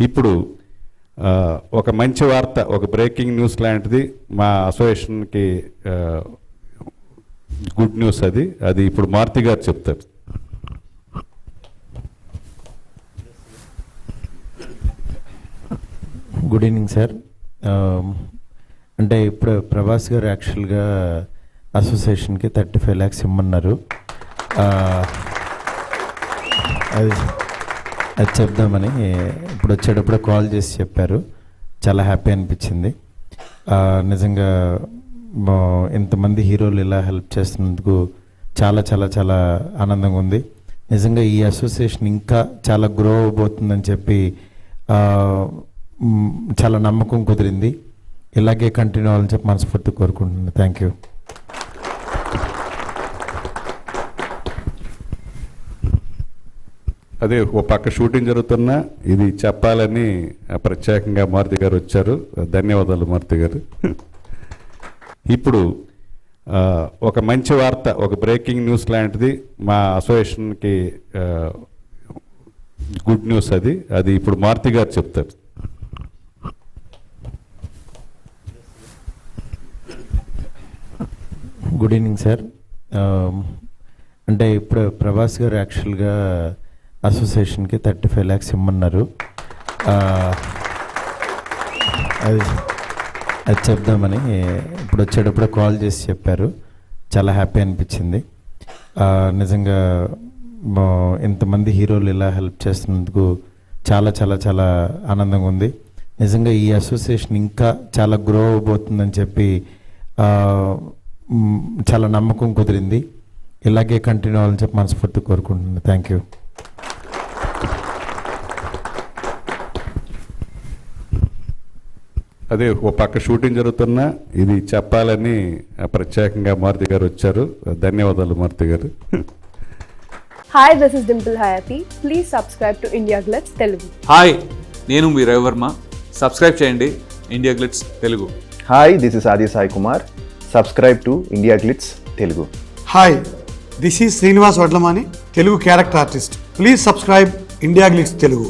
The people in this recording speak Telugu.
ఇప్పుడు ఒక మంచి వార్త ఒక బ్రేకింగ్ న్యూస్ లాంటిది మా అసోసియేషన్కి గుడ్ న్యూస్ అది. అది ఇప్పుడు మారుతి గారు చెప్తారు. Good evening sir. అంటే ఇప్పుడు ప్రభాస్ గారు యాక్చువల్గా అసోసియేషన్కి థర్టీ ఫైవ్ ల్యాక్స్ ఇమ్మన్నారు. అది అది చెప్దామని ఇప్పుడు వచ్చేటప్పుడు కాల్ చేసి చెప్పారు. చాలా హ్యాపీ అనిపించింది. నిజంగా ఇంతమంది హీరోలు ఇలా హెల్ప్ చేస్తున్నందుకు చాలా చాలా చాలా ఆనందంగా ఉంది. నిజంగా ఈ అసోసియేషన్ ఇంకా చాలా గ్రో అవబోతుందని చెప్పి చాలా నమ్మకం కుదిరింది. ఇలాగే కంటిన్యూ అవ్వాలని చెప్పి మనస్ఫూర్తి కోరుకుంటున్నాను. Thank you. అదే ఓ పక్క షూటింగ్ జరుగుతున్నా ఇది చెప్పాలని ప్రత్యేకంగా మారుతి గారు వచ్చారు. ధన్యవాదాలు మారుతి గారు. ఇప్పుడు ఒక మంచి వార్త ఒక బ్రేకింగ్ న్యూస్ లాంటిది. మా అసోసియేషన్కి గుడ్ న్యూస్ అది. అది ఇప్పుడు మారుతి గారు చెప్తారు. Good evening sir. అంటే ఇప్పుడు ప్రభాస్ గారు యాక్చువల్గా అసోసియేషన్కి థర్టీ ఫైవ్ ల్యాక్స్ ఇమ్మన్నారు. అది అది చెప్దామని ఇప్పుడు వచ్చేటప్పుడు కాల్ చేసి చెప్పారు. చాలా హ్యాపీ అనిపించింది. నిజంగా ఇంతమంది హీరోలు ఇలా హెల్ప్ చేస్తున్నందుకు చాలా చాలా చాలా ఆనందంగా ఉంది. నిజంగా ఈ అసోసియేషన్ ఇంకా చాలా గ్రో అవబోతుందని చెప్పి చాలా నమ్మకం కుదిరింది. ఇలాగే కంటిన్యూ అవ్వాలని చెప్పి మనస్ఫూర్తి కోరుకుంటున్నాను. Thank you. అదే ఓ పక్క షూటింగ్ జరుగుతున్నా ఇది చెప్పాలని ప్రత్యేకంగా మారుతి గారు వచ్చారు. ధన్యవాదాలు మారుతి గారు. Hi, this is Dimple Hayati. Please subscribe to India Glitz Telugu. Hi నేను మీ రవివర్మ సబ్స్క్రైబ్ చేయండి India Glitz Telugu hi this is Aadi Sai Kumar subscribe to India Glitz Telugu hi this is Srinivas Vadlamani Telugu character artist please subscribe India Glitz Telugu